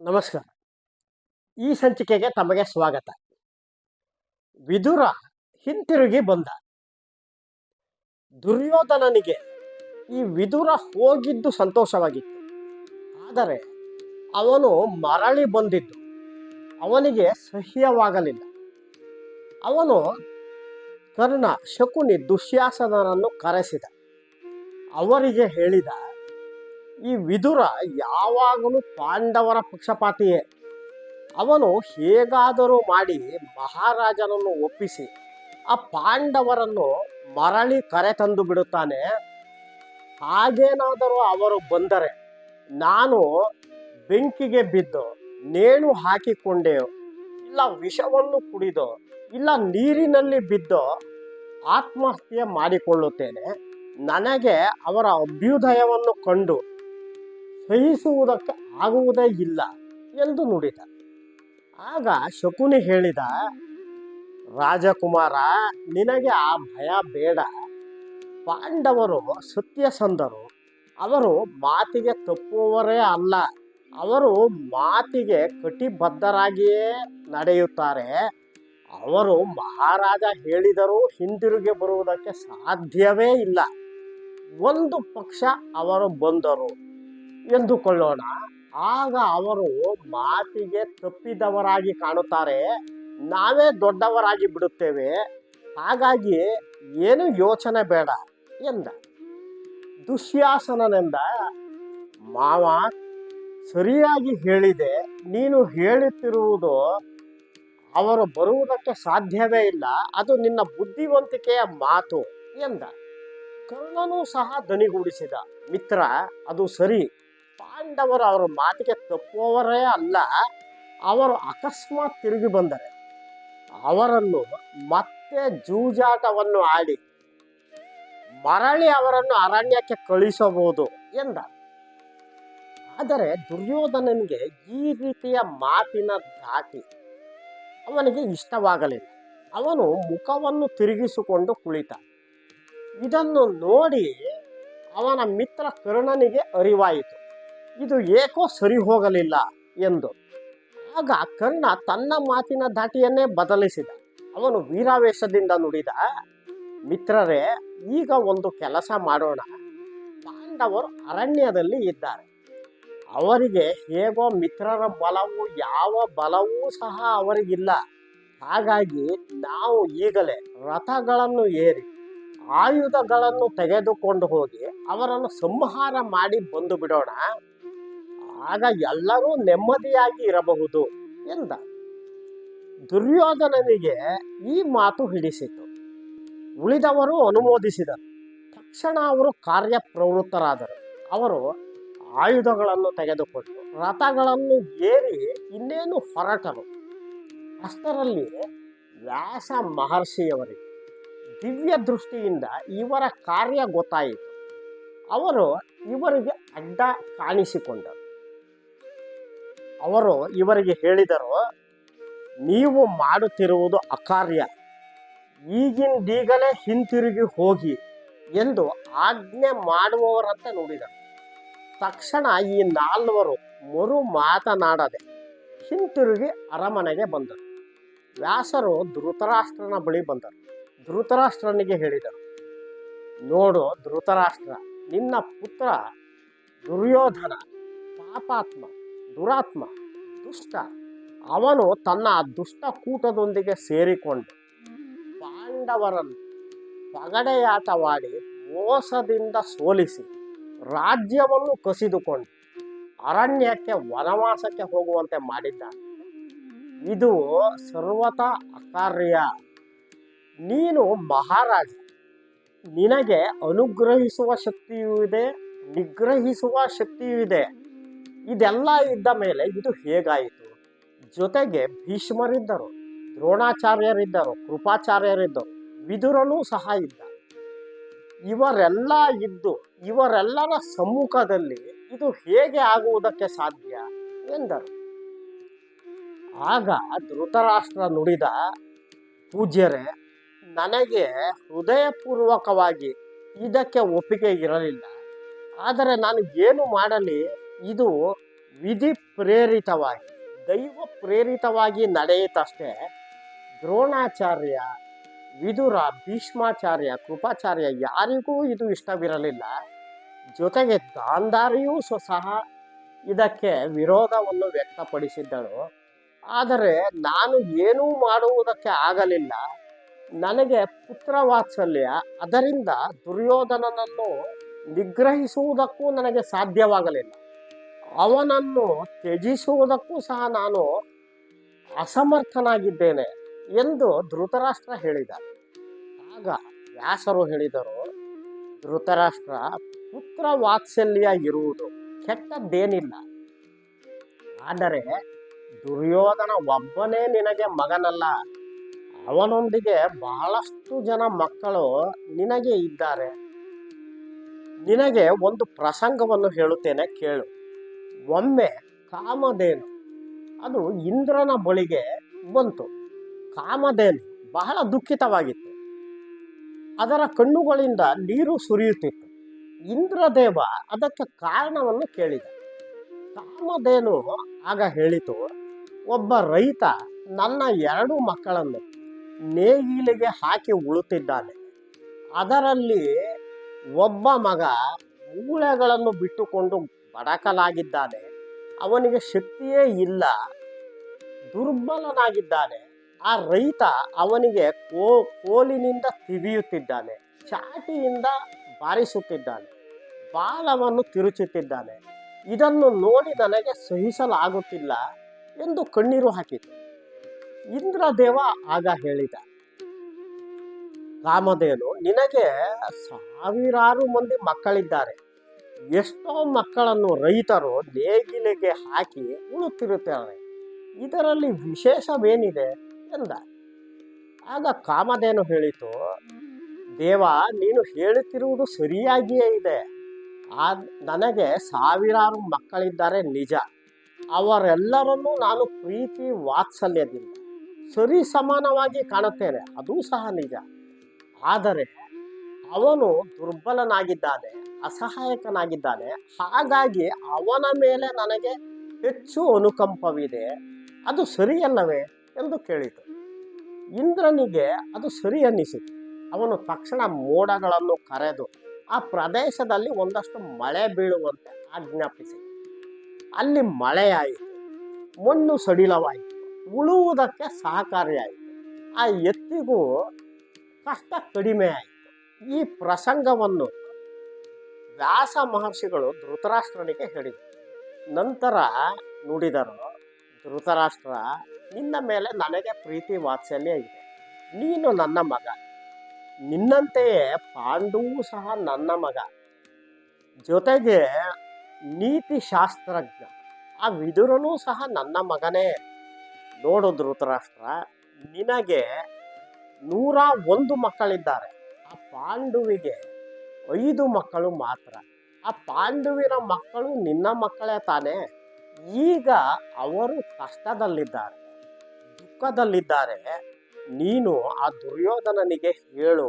ನಮಸ್ಕಾರ. ಈ ಸಂಚಿಕೆಗೆ ತಮಗೆ ಸ್ವಾಗತ. ವಿದುರ ಹಿಂತಿರುಗಿ ಬಂದ. ದುರ್ಯೋಧನನಿಗೆ ಈ ವಿದುರ ಹೋಗಿದ್ದು ಸಂತೋಷವಾಗಿತ್ತು. ಆದರೆ ಅವನು ಮರಳಿ ಬಂದಿದ್ದು ಅವನಿಗೆ ಸಹ್ಯವಾಗಲಿಲ್ಲ. ಅವನು ಕರ್ಣ ಶಕುನಿ ದುಶ್ಯಾಸನರನ್ನು ಕರೆಸಿದ. ಅವರಿಗೆ ಹೇಳಿದ ಈ ವಿದುರ ಯಾವಾಗಲೂ ಪಾಂಡವರ ಪಕ್ಷಪಾತಿಯೇ. ಅವನು ಹೇಗಾದರೂ ಮಾಡಿ ಮಹಾರಾಜನನ್ನು ಒಪ್ಪಿಸಿ, ಆ ಪಾಂಡವರನ್ನು ಮರಳಿ ಕರೆ ತಂದು ಬಿಡುತ್ತಾನೆ. ಹಾಗೇನಾದರೂ ಅವರು ಬಂದರೆ ನಾನು ಬೆಂಕಿಗೆ ಬಿದ್ದು ನೇಣು ಹಾಕಿಕೊಂಡೆ, ಇಲ್ಲ ವಿಷವನ್ನು ಕುಡಿದು, ಇಲ್ಲ ನೀರಿನಲ್ಲಿ ಬಿದ್ದು ಆತ್ಮಹತ್ಯೆ ಮಾಡಿಕೊಳ್ಳುತ್ತೇನೆ. ನನಗೆ ಅವರ ಅಭ್ಯುದಯವನ್ನು ಕಂಡು ಸಹಿಸುವುದಕ್ಕೆ ಆಗುವುದೇ ಇಲ್ಲ ಎಂದು ನುಡಿದ. ಆಗ ಶಕುನಿ ಹೇಳಿದ, ರಾಜಕುಮಾರ, ನಿನಗೆ ಆ ಭಯ ಬೇಡ. ಪಾಂಡವರು ಸತ್ಯಸಂಧರು ಅವರು ಮಾತಿಗೆ ತಪ್ಪುವವರೇ ಅಲ್ಲ. ಅವರು ಮಾತಿಗೆ ಕಟಿಬದ್ಧರಾಗಿಯೇ ನಡೆಯುತ್ತಾರೆ. ಅವರು ಮಹಾರಾಜ ಹೇಳಿದರೂ ಹಿಂದಿರುಗಿ ಬರುವುದಕ್ಕೆ ಸಾಧ್ಯವೇ ಇಲ್ಲ. ಒಂದು ಪಕ್ಷ ಅವರು ಬಂದರು. ಎಂದುಕೊಳ್ಳೋಣ. ಆಗ ಅವರು ಮಾತಿಗೆ ತಪ್ಪಿದವರಾಗಿ ಕಾಣುತ್ತಾರೆ. ನಾವೇ ದೊಡ್ಡವರಾಗಿ ಬಿಡುತ್ತೇವೆ. ಹಾಗಾಗಿ ಏನು ಯೋಚನೆ ಬೇಡ ಎಂದ. ದುಶ್ಯಾಸನನೆಂದ, ಮಾವ, ಸರಿಯಾಗಿ ಹೇಳಿದೆ. ನೀನು ಹೇಳುತ್ತಿರುವುದು ಅವರು ಬರುವುದಕ್ಕೆ ಸಾಧ್ಯವೇ ಇಲ್ಲ. ಅದು ನಿನ್ನ ಬುದ್ಧಿವಂತಿಕೆಯ ಮಾತು ಎಂದ. ಕರ್ಣನೂ ಸಹ ದನಿಗೂಡಿಸಿದ. ಮಿತ್ರ, ಅದು ಸರಿ. ಪಾಂಡವರು ಅವರ ಮಾತಿಗೆ ತಪ್ಪುವವರೇ ಅಲ್ಲ, ಅವರು ಅಕಸ್ಮಾತ್ ತಿರುಗಿ ಬಂದರೆ ಅವರನ್ನು ಮತ್ತೆ ಜೂಜಾಟವನ್ನು ಆಡಿ ಮರಳಿ ಅವರನ್ನು ಅರಣ್ಯಕ್ಕೆ ಕಳಿಸಬಹುದು ಎಂದ ಆದರೆ ದುರ್ಯೋಧನನಿಗೆ ಈ ರೀತಿಯ ಮಾತಿನ ದಾಟಿ ಅವನಿಗೆ ಇಷ್ಟವಾಗಲಿಲ್ಲ. ಅವನು ಮುಖವನ್ನು ತಿರುಗಿಸಿಕೊಂಡು ಕುಳಿತ. ಇದನ್ನು ನೋಡಿ ಅವನ ಮಿತ್ರ ಕರ್ಣನಿಗೆ ಅರಿವಾಯಿತು. ಇದು ಏಕೋ ಸರಿ ಹೋಗಲಿಲ್ಲ ಎಂದು. ಆಗ ಕರ್ಣ ತನ್ನ ಮಾತಿನ ದಾಟಿಯನ್ನೇ ಬದಲಿಸಿದ. ಅವನು ವೀರಾವೇಶದಿಂದ ನುಡಿದ, ಮಿತ್ರರೇ, ಈಗ ಒಂದು ಕೆಲಸ ಮಾಡೋಣ. ಪಾಂಡವರು ಅರಣ್ಯದಲ್ಲಿ ಇದ್ದಾರೆ. ಅವರಿಗೆ ಹೇಗೋ ಮಿತ್ರರ ಬಲವು ಯಾವ ಬಲವೂ ಸಹ ಅವರಿಗಿಲ್ಲ. ಹಾಗಾಗಿ ನಾವು ಈಗಲೇ ರಥಗಳನ್ನು ಏರಿ, ಆಯುಧಗಳನ್ನು ತೆಗೆದುಕೊಂಡು ಹೋಗಿ ಅವರನ್ನು ಸಂಹಾರ ಮಾಡಿ ಬಂದು ಬಿಡೋಣ. ಆಗ ಎಲ್ಲರೂ ನೆಮ್ಮದಿಯಾಗಿ ಇರಬಹುದು ಎಂದ. ದುರ್ಯೋಧನನಿಗೆ ಈ ಮಾತು ಹಿಡಿಸಿತು. ಉಳಿದವರು ಅನುಮೋದಿಸಿದರು. ತಕ್ಷಣ ಅವರು ಕಾರ್ಯಪ್ರವೃತ್ತರಾದರು. ಅವರು ಆಯುಧಗಳನ್ನು ತೆಗೆದುಕೊಂಡು ರಥಗಳನ್ನು ಏರಿ ಇನ್ನೇನು ಹೊರಟರು. ಅಷ್ಟರಲ್ಲಿ ವ್ಯಾಸ ಮಹರ್ಷಿಯವರಿಗೆ ದಿವ್ಯ ದೃಷ್ಟಿಯಿಂದ ಇವರ ಕಾರ್ಯ ಗೊತ್ತಾಯಿತು. ಅವರು ಇವರಿಗೆ ಅಡ್ಡ ಕಾಣಿಸಿಕೊಂಡರು. ಅವರು ಇವರಿಗೆ ಹೇಳಿದರು, ನೀವು ಮಾಡುತ್ತಿರುವುದು ಅಕಾರ್ಯ. ಈಗಿಂದೀಗಲೇ ಹಿಂತಿರುಗಿ ಹೋಗಿ ಎಂದು ಆಜ್ಞೆ ಮಾಡುವವರಂತೆ ನೋಡಿದರು. ತಕ್ಷಣ ಈ ನಾಲ್ವರು ಮರು ಮಾತನಾಡದೆ ಹಿಂತಿರುಗಿ ಅರಮನೆಗೆ ಬಂದರು. ವ್ಯಾಸರು ಧೃತರಾಷ್ಟ್ರನ ಬಳಿ ಬಂದರು. ಧೃತರಾಷ್ಟ್ರನಿಗೆ ಹೇಳಿದರು, ನೋಡು ಧೃತರಾಷ್ಟ್ರ, ನಿನ್ನ ಪುತ್ರ ದುರ್ಯೋಧನ ಪಾಪಾತ್ಮ. ದುರಾತ್ಮ. ದುಷ್ಟ. ಅವನು ತನ್ನ ದುಷ್ಟ ಕೂಟದೊಂದಿಗೆ ಸೇರಿಕೊಂಡು ಪಾಂಡವರನ್ನು ಪಗಡೆಯಾಟವಾಡಿ ಮೋಸದಿಂದ ಸೋಲಿಸಿ ರಾಜ್ಯವನ್ನು ಕಸಿದುಕೊಂಡು ಅರಣ್ಯಕ್ಕೆ ವನವಾಸಕ್ಕೆ ಹೋಗುವಂತೆ ಮಾಡಿದ್ದಾನೆ. ಇದು ಸರ್ವತ ಅಕಾರ್ಯ. ನೀನು ಮಹಾರಾಜ, ನಿನಗೆ ಅನುಗ್ರಹಿಸುವ ಶಕ್ತಿಯೂ ಇದೆ, ನಿಗ್ರಹಿಸುವ ಶಕ್ತಿಯೂ ಇದೆ. ಇದೆಲ್ಲ ಇದ್ದ ಮೇಲೆ ಇದು ಹೇಗಾಯಿತು? ಜೊತೆಗೆ ಭೀಷ್ಮರಿದ್ದರು, ದ್ರೋಣಾಚಾರ್ಯರಿದ್ದರು, ಕೃಪಾಚಾರ್ಯರಿದ್ದರು, ವಿದುರನೂ ಸಹ ಇದ್ದ. ಇವರೆಲ್ಲ ಇದ್ದು, ಇವರೆಲ್ಲರ ಸಮ್ಮುಖದಲ್ಲಿ ಇದು ಹೇಗೆ ಆಗುವುದಕ್ಕೆ ಸಾಧ್ಯ ಎಂದರು. ಆಗ ಧೃತರಾಷ್ಟ್ರ ನುಡಿದ ಪೂಜ್ಯರೇ, ನನಗೆ ಹೃದಯಪೂರ್ವಕವಾಗಿ ಇದಕ್ಕೆ ಒಪ್ಪಿಗೆ ಇರಲಿಲ್ಲ. ಆದರೆ ನಾನು ಏನು ಮಾಡಲಿ? ಇದು ವಿಧಿ ಪ್ರೇರಿತವಾಗಿ, ದೈವ ಪ್ರೇರಿತವಾಗಿ ನಡೆಯಿತಷ್ಟೇ. ದ್ರೋಣಾಚಾರ್ಯ, ವಿದುರ, ಭೀಷ್ಮಾಚಾರ್ಯ, ಕೃಪಾಚಾರ್ಯ ಯಾರಿಗೂ ಇದು ಇಷ್ಟವಿರಲಿಲ್ಲ. ಜೊತೆಗೆ ಗಾಂಧಾರಿಯೂ ಸ್ವ ಸಹ ಇದಕ್ಕೆ ವಿರೋಧವನ್ನು ವ್ಯಕ್ತಪಡಿಸಿದ್ದಳು. ಆದರೆ ನಾನು ಏನೂ ಮಾಡುವುದಕ್ಕೆ ಆಗಲಿಲ್ಲ. ನನಗೆ ಪುತ್ರ ವಾತ್ಸಲ್ಯ ಅದರಿಂದ ದುರ್ಯೋಧನನನ್ನು ನಿಗ್ರಹಿಸುವುದಕ್ಕೂ ನನಗೆ ಸಾಧ್ಯವಾಗಲಿಲ್ಲ. ಅವನನ್ನು ತ್ಯಜಿಸುವುದಕ್ಕೂ ಸಹ ನಾನು ಅಸಮರ್ಥನಾಗಿದ್ದೇನೆ ಎಂದು ಧೃತರಾಷ್ಟ್ರ ಹೇಳಿದ. ಆಗ ವ್ಯಾಸರು ಹೇಳಿದರು, ಧೃತರಾಷ್ಟ್ರ, ಪುತ್ರ ವಾತ್ಸಲ್ಯ ಇರುವುದು ಕೆಟ್ಟದ್ದೇನಿಲ್ಲ. ಆದರೆ ದುರ್ಯೋಧನ ಒಬ್ಬನೇ ನಿನಗೆ ಮಗನಲ್ಲ. ಅವನೊಂದಿಗೆ ಬಹಳಷ್ಟು ಜನ ಮಕ್ಕಳು ನಿನಗೆ ಇದ್ದಾರೆ. ನಿನಗೆ ಒಂದು ಪ್ರಸಂಗವನ್ನು ಹೇಳುತ್ತೇನೆ, ಕೇಳು. ಒಮ್ಮೆ ಕಾಮಧೇನು. ಅದು ಇಂದ್ರನ ಬಳಿಗೆ ಬಂತು. ಕಾಮಧೇನು ಬಹಳ ದುಃಖಿತವಾಗಿತ್ತು. ಅದರ ಕಣ್ಣುಗಳಿಂದ ನೀರು ಸುರಿಯುತ್ತಿತ್ತು. ಇಂದ್ರದೇವ ಅದಕ್ಕೆ ಕಾರಣವನ್ನು ಕೇಳಿದ. ಕಾಮಧೇನು ಆಗ ಹೇಳಿತು, ಒಬ್ಬ ರೈತ ನನ್ನ ಎರಡು ಮಕ್ಕಳನ್ನು ನೇಗಿಲಿಗೆ ಹಾಕಿ ಉಳುತ್ತಿದ್ದಾನೆ. ಅದರಲ್ಲಿ ಒಬ್ಬ ಮಗ ಮೂಳೆಗಳನ್ನು ಬಿಟ್ಟುಕೊಂಡು ಬಡಕಲಾಗಿದ್ದಾನೆ ಅವನಿಗೆ ಶಕ್ತಿಯೇ ಇಲ್ಲ. ದುರ್ಬಲನಾಗಿದ್ದಾನೆ. ಆ ರೈತ ಅವನಿಗೆ ಕೋ, ಕೋಲಿನಿಂದ ತಿವಿಯುತ್ತಿದ್ದಾನೆ. ಚಾಟಿಯಿಂದ ಬಾರಿಸುತ್ತಿದ್ದಾನೆ. ಬಾಲವನ್ನು ತಿರುಚುತ್ತಿದ್ದಾನೆ. ಇದನ್ನು ನೋಡಿ ನನಗೆ ಸಹಿಸಲಾಗುತ್ತಿಲ್ಲ ಎಂದು ಕಣ್ಣೀರು ಹಾಕಿತು. ಇಂದ್ರದೇವ ಆಗ ಹೇಳಿದ ರಾಮದೇನು ನಿನಗೆ ಸಾವಿರಾರು ಮಂದಿ ಮಕ್ಕಳಿದ್ದಾರೆ. ಎಷ್ಟೋ ಮಕ್ಕಳನ್ನು ರೈತರು ನೇಗಿಲಿಗೆ ಹಾಕಿ ಉಳುತ್ತಿರುತ್ತಾರೆ. ಇದರಲ್ಲಿ ವಿಶೇಷವೇನಿದೆ ಎಂದ. ಆಗ ಕಾಮಧೇನು ಹೇಳಿತು, ದೇವ, ನೀನು ಹೇಳುತ್ತಿರುವುದು ಸರಿಯಾಗಿಯೇ ಇದೆ. ಆ ನನಗೆ ಸಾವಿರಾರು ಮಕ್ಕಳಿದ್ದಾರೆ ನಿಜ. ಅವರೆಲ್ಲರನ್ನೂ ನಾನು ಪ್ರೀತಿ ವಾತ್ಸಲ್ಯದಿಂದ ಸರಿ ಸಮಾನವಾಗಿ ಕಾಣುತ್ತೇನೆ. ಅದೂ ಸಹ ನಿಜ. ಆದರೆ ಅವನು ದುರ್ಬಲನಾಗಿದ್ದಾನೆ. ಅಸಹಾಯಕನಾಗಿದ್ದಾನೆ. ಹಾಗಾಗಿ ಅವನ ಮೇಲೆ ನನಗೆ ಹೆಚ್ಚು ಅನುಕಂಪವಿದೆ. ಅದು ಸರಿಯಲ್ಲವೇ ಎಂದು ಕೇಳಿತು. ಇಂದ್ರನಿಗೆ ಅದು ಸರಿ ಅನ್ನಿಸಿತು. ಅವನು ತಕ್ಷಣ ಮೋಡಗಳನ್ನು ಕರೆದು ಆ ಪ್ರದೇಶದಲ್ಲಿ ಒಂದಷ್ಟು ಮಳೆ ಬೀಳುವಂತೆ ಆಜ್ಞಾಪಿಸಿತು ಅಲ್ಲಿ ಮಳೆಯಾಯಿತು. ಮಣ್ಣು ಸಡಿಲವಾಯಿತು. ಉಳುವುದಕ್ಕೆ ಸಹಕಾರಿಯಾಯಿತು. ಆ ಎತ್ತಿಗೂ ಕಷ್ಟ ಕಡಿಮೆ ಆಯಿತು ಈ ಪ್ರಸಂಗವನ್ನು ವ್ಯಾಸ ಮಹರ್ಷಿಗಳು ಧೃತರಾಷ್ಟ್ರನಿಗೆ ಹೇಳಿದರು. ನಂತರ ನುಡಿದರು, ಧೃತರಾಷ್ಟ್ರ, ನಿನ್ನ ಮೇಲೆ ನನಗೆ ಪ್ರೀತಿ ವಾತ್ಸಲ್ಯ ಇದೆ. ನೀನು ನನ್ನ ಮಗ. ನಿನ್ನಂತೆಯೇ ಪಾಂಡುವು ಸಹ ನನ್ನ ಮಗ. ಜೊತೆಗೆ ನೀತಿ ಶಾಸ್ತ್ರಜ್ಞ ಆ ವಿದುರನೂ ಸಹ ನನ್ನ ಮಗನೇ. ನೋಡು ಧೃತರಾಷ್ಟ್ರ, ನಿನಗೆ ನೂರ ಒಂದು ಮಕ್ಕಳಿದ್ದಾರೆ. ಆ ಪಾಂಡುವಿಗೆ ಐದು ಮಕ್ಕಳು ಮಾತ್ರ. ಆ ಪಾಂಡುವಿನ ಮಕ್ಕಳು ನಿನ್ನ ಮಕ್ಕಳೇ ತಾನೇ. ಈಗ ಅವರು ಕಷ್ಟದಲ್ಲಿದ್ದಾರೆ. ದುಃಖದಲ್ಲಿದ್ದಾರೆ. ನೀನು ಆ ದುರ್ಯೋಧನನಿಗೆ ಹೇಳು,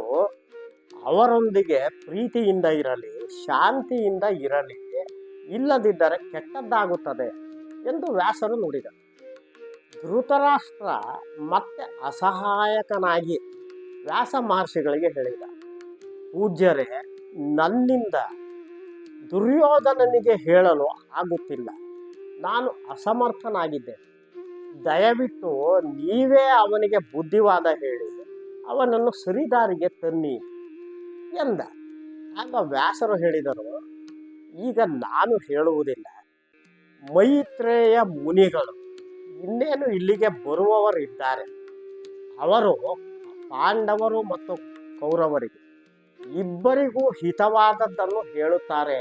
ಅವರೊಂದಿಗೆ ಪ್ರೀತಿಯಿಂದ ಇರಲಿ, ಶಾಂತಿಯಿಂದ ಇರಲಿ, ಇಲ್ಲದಿದ್ದರೆ ಕೆಟ್ಟದ್ದಾಗುತ್ತದೆ ಎಂದು ವ್ಯಾಸರು ನುಡಿದರು. ಧೃತರಾಷ್ಟ್ರ ಮತ್ತೆ ಅಸಹಾಯಕನಾಗಿ ವ್ಯಾಸ ಮಹರ್ಷಿಗಳಿಗೆ ಹೇಳಿದ, ಪೂಜ್ಯರೇ ನನ್ನಿಂದ ದುರ್ಯೋಧನನಿಗೆ ಹೇಳಲು ಆಗುತ್ತಿಲ್ಲ. ನಾನು ಅಸಮರ್ಥನಾಗಿದ್ದೆ. ದಯವಿಟ್ಟು ನೀವೇ ಅವನಿಗೆ ಬುದ್ಧಿವಾದ ಹೇಳಿ ಅವನನ್ನು ಸರಿದಾರಿಗೆ ತನ್ನಿ ಎಂದ. ಆಗ ವ್ಯಾಸರು ಹೇಳಿದರು, ಈಗ ನಾನು ಹೇಳುವುದಿಲ್ಲ. ಮೈತ್ರೇಯ ಮುನಿಗಳು ಇನ್ನೇನು ಇಲ್ಲಿಗೆ ಬರುವವರಿದ್ದಾರೆ. ಅವರು ಪಾಂಡವರು ಮತ್ತು ಕೌರವರಿಗೆ. ಇಬ್ಬರಿಗೂ ಹಿತವಾದದ್ದನ್ನು ಹೇಳುತ್ತಾರೆ.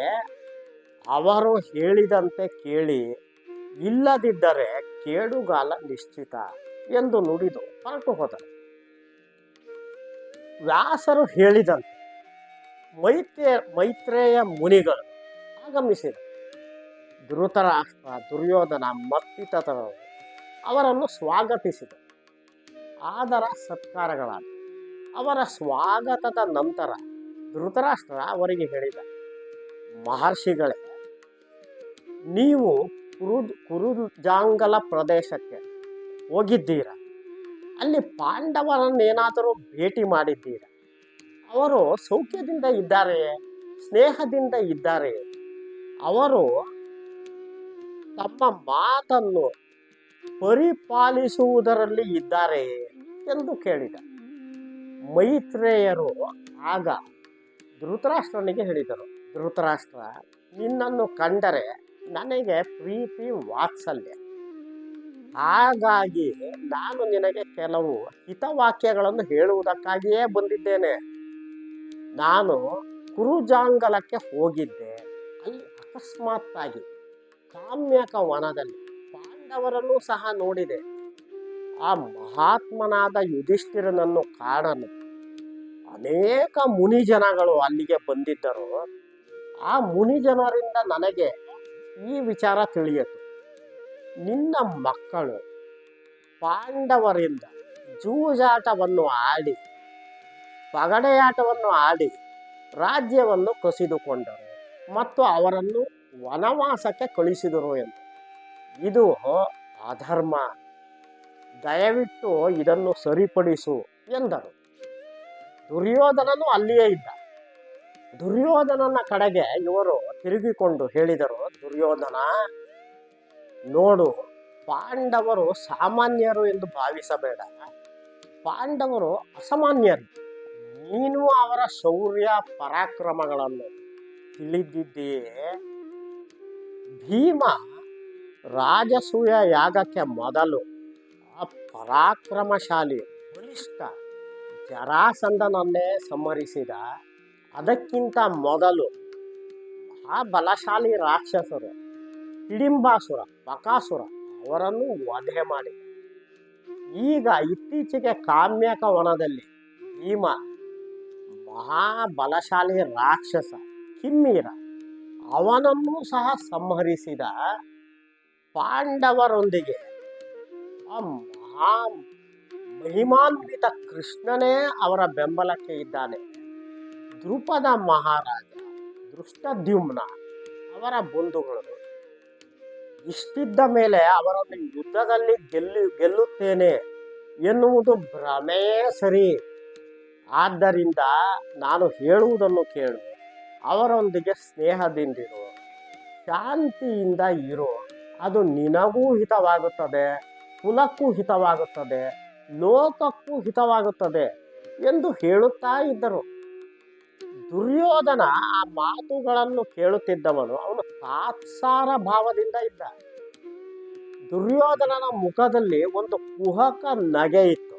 ಅವರು ಹೇಳಿದಂತೆ ಕೇಳಿ, ಇಲ್ಲದಿದ್ದರೆ ಕೇಡುಗಾಲ ನಿಶ್ಚಿತ ಎಂದು ನುಡಿದು ಹೊರಟು ಹೋದರು. ವ್ಯಾಸರು ಹೇಳಿದಂತೆ ಮೈತ್ರಿಯ ಮೈತ್ರೇಯ ಮುನಿಗಳು ಆಗಮಿಸಿದರು. ಧೃತರಾಷ್ಟ್ರ ದುರ್ಯೋಧನ ಮತ್ತಿತರರು ಅವರನ್ನು ಸ್ವಾಗತಿಸಿದರು. ಆದರ ಸತ್ಕಾರಗಳಾದ ಅವರ ಸ್ವಾಗತದ ನಂತರ ಧೃತರಾಷ್ಟ್ರ ಅವರಿಗೆ ಹೇಳಿದ ಮಹರ್ಷಿಗಳೇ, ನೀವು ಕುರುದ್ ಕುರುಜಾಂಗಲ ಪ್ರದೇಶಕ್ಕೆ ಹೋಗಿದ್ದೀರಾ? ಅಲ್ಲಿ ಪಾಂಡವರನ್ನೇನಾದರೂ ಭೇಟಿ ಮಾಡಿದ್ದೀರಾ? ಅವರು ಸೌಖ್ಯದಿಂದ ಇದ್ದಾರೆ ಸ್ನೇಹದಿಂದ ಇದ್ದಾರೆ ಅವರು ತಮ್ಮ ಮಾತನ್ನು ಪರಿಪಾಲಿಸುವುದರಲ್ಲಿ ಇದ್ದಾರೆ ಎಂದು ಕೇಳಿದ ಮೈತ್ರೇಯರು ಆಗ ಧೃತರಾಷ್ಟ್ರನಿಗೆ ಹೇಳಿದರು. ಧೃತರಾಷ್ಟ್ರ, ನಿನ್ನನ್ನು ಕಂಡರೆ ನನಗೆ ಪ್ರೀತಿ ವಾತ್ಸಲ್ಯ. ಹಾಗಾಗಿ ನಾನು ನಿನಗೆ ಕೆಲವು ಹಿತವಾಕ್ಯಗಳನ್ನು ಹೇಳುವುದಕ್ಕಾಗಿಯೇ ಬಂದಿದ್ದೇನೆ. ನಾನು ಕುರುಜಾಂಗಲಕ್ಕೆ ಹೋಗಿದ್ದೆ. ಅಲ್ಲಿ ಅಕಸ್ಮಾತ್ತಾಗಿ ಕಾಮ್ಯಕ ವನದಲ್ಲಿ ಪಾಂಡವರನ್ನು ಸಹ ನೋಡಿದೆ. ಆ ಮಹಾತ್ಮನಾದ ಯುಧಿಷ್ಠಿರನನ್ನು ಕಾಣಲು ಅನೇಕ ಮುನಿ ಜನಗಳು ಅಲ್ಲಿಗೆ ಬಂದಿದ್ದರು. ಆ ಮುನಿಜನರಿಂದ ನನಗೆ ಈ ವಿಚಾರ ತಿಳಿಯಿತು. ನಿನ್ನ ಮಕ್ಕಳು ಪಾಂಡವರಿಂದ ಜೂಜಾಟವನ್ನು ಆಡಿ, ಪಗಡೆಯಾಟವನ್ನು ಆಡಿ ರಾಜ್ಯವನ್ನು ಕಸಿದುಕೊಂಡರು ಮತ್ತು ಅವರನ್ನು ವನವಾಸಕ್ಕೆ ಕಳಿಸಿದರು ಎಂದು. ಇದು ಅಧರ್ಮ. ದಯವಿಟ್ಟು ಇದನ್ನು ಸರಿಪಡಿಸು ಎಂದರು. ದುರ್ಯೋಧನನು ಅಲ್ಲಿಯೇ ಇದ್ದ. ದುರ್ಯೋಧನನ ಕಡೆಗೆ ಇವರು ತಿರುಗಿಕೊಂಡು ಹೇಳಿದರು, ದುರ್ಯೋಧನ, ನೋಡು, ಪಾಂಡವರು ಸಾಮಾನ್ಯರು ಎಂದು ಭಾವಿಸಬೇಡ. ಪಾಂಡವರು ಅಸಾಮಾನ್ಯರು. ನೀನು ಅವರ ಶೌರ್ಯ ಪರಾಕ್ರಮಗಳನ್ನು ತಿಳಿದಿದ್ದೀಯೇ? ಭೀಮ ರಾಜಸೂಯ ಯಾಗಕ್ಕೆ ಮೊದಲು ಆ ಪರಾಕ್ರಮಶಾಲಿ ಬಲಿಷ್ಠ ಜರಾಸಂಧನನ್ನೇ ಸಂಹರಿಸಿದ. ಅದಕ್ಕಿಂತ ಮೊದಲು ಆ ಬಲಶಾಲಿ ರಾಕ್ಷಸರು ಹಿಡಿಂಬಾಸುರ, ಬಕಾಸುರ ಅವರನ್ನು ವಧೆ ಮಾಡಿ ಈಗ ಇತ್ತೀಚೆಗೆ ಕಾಮ್ಯಕ ವನದಲ್ಲಿ ಭೀಮ ಮಹಾಬಲಶಾಲಿ ರಾಕ್ಷಸ ಕಿಮ್ಮೀರ ಅವನನ್ನು ಸಹ ಸಂಹರಿಸಿದ ಪಾಂಡವರೊಂದಿಗೆ ಆ ಮಹಾ ಮಹಿಮಾನ್ವಿತ ಕೃಷ್ಣನೇ ಅವರ ಬೆಂಬಲಕ್ಕೆ ಇದ್ದಾನೆ. ದೃಪದ ಮಹಾರಾಜ, ದೃಷ್ಟದ್ಯುಮ್ನ ಅವರ ಬಂಧುಗಳು, ಇಷ್ಟಿದ್ದ ಮೇಲೆ ಅವರನ್ನು ಯುದ್ಧದಲ್ಲಿ ಗೆಲ್ಲು, ಗೆಲ್ಲುತ್ತೇನೆ ಎನ್ನುವುದು ಭ್ರಮೆಯೇ ಸರಿ. ಆದ್ದರಿಂದ ನಾನು ಹೇಳುವುದನ್ನು ಕೇಳು, ಅವರೊಂದಿಗೆ ಸ್ನೇಹದಿಂದಿರು, ಶಾಂತಿಯಿಂದ ಇರು, ಅದು ನಿನಗೂ ಹಿತವಾಗುತ್ತದೆ, ಕುಲಕ್ಕೂ ಹಿತವಾಗುತ್ತದೆ ಲೋಕಕ್ಕೂ ಹಿತವಾಗುತ್ತದೆ ಎಂದು ಹೇಳುತ್ತಾ ಇದ್ದರು. ದುರ್ಯೋಧನ ಆ ಮಾತುಗಳನ್ನು ಕೇಳುತ್ತಿದ್ದವನು ಅವನು ತಾತ್ಸಾರ ಭಾವದಿಂದ ಇದ್ದ. ದುರ್ಯೋಧನನ ಮುಖದಲ್ಲಿ ಒಂದು ಕುಹಕ ನಗೆ ಇತ್ತು.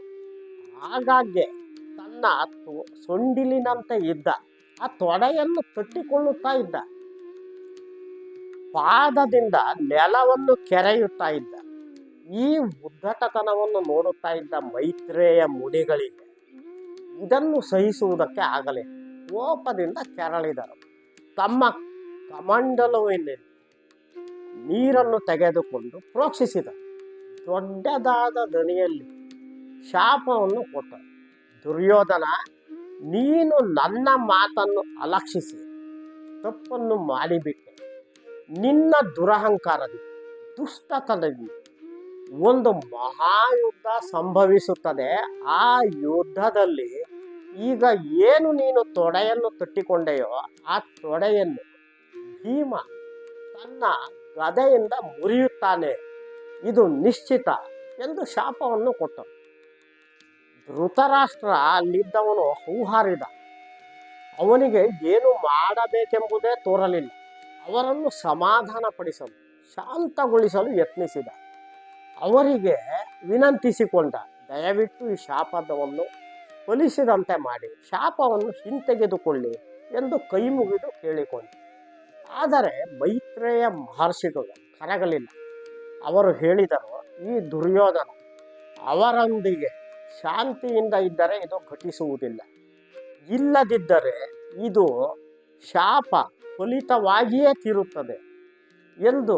ಆಗಾಗ್ಗೆ ತನ್ನ ಸೊಂಡಿಲಿನಂತೆ ಇದ್ದ. ಆ ತೊಡೆಯನ್ನು ತಟ್ಟಿಕೊಳ್ಳುತ್ತಾ ಇದ್ದ. ಪಾದದಿಂದ ನೆಲವನ್ನು ಕೆರೆಯುತ್ತಾ ಇದ್ದ. ಈ ಉದ್ದಟತನವನ್ನು ನೋಡುತ್ತಾ ಇದ್ದ ಮೈತ್ರೇಯ ಮುನಿಗಳಿಗೆ ಇದನ್ನು ಸಹಿಸುವುದಕ್ಕೆ ಆಗಲಿ. ಕೋಪದಿಂದ ಕೆರಳಿದರು. ತಮ್ಮ ಕಮಂಡಲುವಿನಲ್ಲಿ ನೀರನ್ನು ತೆಗೆದುಕೊಂಡು ಪ್ರೋಕ್ಷಿಸಿದ ದೊಡ್ಡದಾದ ದನಿಯಲ್ಲಿ ಶಾಪವನ್ನು ಕೊಟ್ಟರು. ದುರ್ಯೋಧನ, ನೀನು ನನ್ನ ಮಾತನ್ನು ಅಲಕ್ಷಿಸಿ, ತಪ್ಪನ್ನು ಮಾಡಿಬಿಟ್ಟೆ. ನಿನ್ನ ದುರಹಂಕಾರದಿಂದ, ದುಷ್ಟತನದಿಂದ ಒಂದು ಮಹಾಯುದ್ಧ ಸಂಭವಿಸುತ್ತದೆ. ಆ ಯುದ್ಧದಲ್ಲಿ ಈಗ ಏನು ನೀನು ತೊಡೆಯನ್ನು ತಟ್ಟಿಕೊಂಡೆಯೋ ಆ ತೊಡೆಯನ್ನು ಭೀಮ ತನ್ನ ಗದೆಯಿಂದ ಮುರಿಯುತ್ತಾನೆ. ಇದು ನಿಶ್ಚಿತ ಎಂದು ಶಾಪವನ್ನು ಕೊಟ್ಟ ಧೃತರಾಷ್ಟ್ರ ಅಲ್ಲಿದ್ದವನು ಹೌಹಾರಿದ. ಅವನಿಗೆ ಏನು ಮಾಡಬೇಕೆಂಬುದೇ ತೋರಲಿಲ್ಲ. ಅವರನ್ನು ಸಮಾಧಾನಪಡಿಸಲು, ಶಾಂತಗೊಳಿಸಲು ಯತ್ನಿಸಿದ. ಅವರಿಗೆ ವಿನಂತಿಸಿಕೊಂಡ, ದಯವಿಟ್ಟು ಈ ಶಾಪದವನ್ನು ಫಲಿಸಿದಂತೆ ಮಾಡಿ, ಶಾಪವನ್ನು ಹಿಂತೆಗೆದುಕೊಳ್ಳಿ ಎಂದು ಕೈ ಮುಗಿದು ಕೇಳಿಕೊಂಡ. ಆದರೆ ಮೈತ್ರೇಯ ಮಹರ್ಷಿಗಳು ಕರಗಲಿಲ್ಲ. ಅವರು ಹೇಳಿದರು, ಈ ದುರ್ಯೋಧನ ಅವರೊಂದಿಗೆ ಶಾಂತಿಯಿಂದ ಇದ್ದರೆ ಇದು ಘಟಿಸುವುದಿಲ್ಲ. ಇಲ್ಲದಿದ್ದರೆ ಇದು ಶಾಪ ಫಲಿತವಾಗಿಯೇ ತೀರುತ್ತದೆ ಎಂದು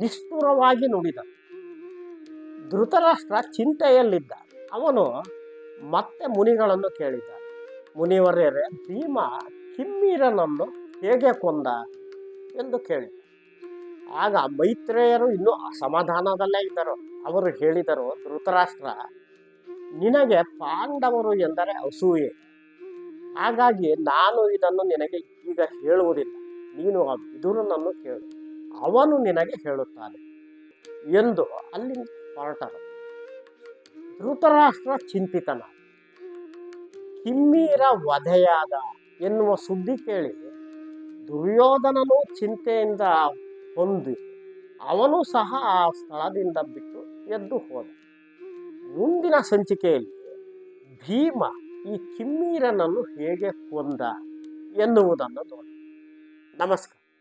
ನಿಷ್ಠುರವಾಗಿ ನುಡಿದ ಧೃತರಾಷ್ಟ್ರ ಚಿಂತೆಯಲ್ಲಿದ್ದ. ಅವನು ಮತ್ತೆ ಮುನಿಗಳನ್ನು ಕೇಳಿದ. ಮುನಿವರ್ಯರೇ, ಭೀಮ ಕಿಮ್ಮೀರನನ್ನು ಹೇಗೆ ಕೊಂದ ಎಂದು ಕೇಳಿದ. ಆಗ ಮೈತ್ರೇಯರು ಇನ್ನೂ ಅಸಮಾಧಾನದಲ್ಲೇ ಇದ್ದರು. ಅವರು ಹೇಳಿದರು, ಧೃತರಾಷ್ಟ್ರ, ನಿನಗೆ ಪಾಂಡವರು ಎಂದರೆ ಅಸೂಯೆ. ಹಾಗಾಗಿ ನಾನು ಇದನ್ನು ನಿನಗೆ ಈಗ ಹೇಳುವುದಿಲ್ಲ. ನೀನು ಆ ಬಿದುರನನ್ನು ಕೇಳು. ಅವನು ನಿನಗೆ ಹೇಳುತ್ತಾನೆ ಎಂದು ಅಲ್ಲಿಂದ ಹೊರಟರು ಧೃತರಾಷ್ಟ್ರ ಚಿಂತಿತನ. ಕಿಮ್ಮೀರ ವಧೆಯಾದ ಎನ್ನುವ ಸುದ್ದಿ ಕೇಳಿ ದುರ್ಯೋಧನನು ಚಿಂತೆಯಿಂದ ಹೊಂದಿ ಅವನು ಸಹ ಆ ಸ್ಥಳದಿಂದ ಬಿಟ್ಟು ಎದ್ದು ಹೋದ. ಮುಂದಿನ ಸಂಚಿಕೆಯಲ್ಲಿ ಭೀಮ ಈ ಕಿಮ್ಮೀರನನ್ನು ಹೇಗೆ ಕೊಂದ ಎನ್ನುವುದನ್ನು ನೋಡಿ ನಮಸ್ಕಾರ.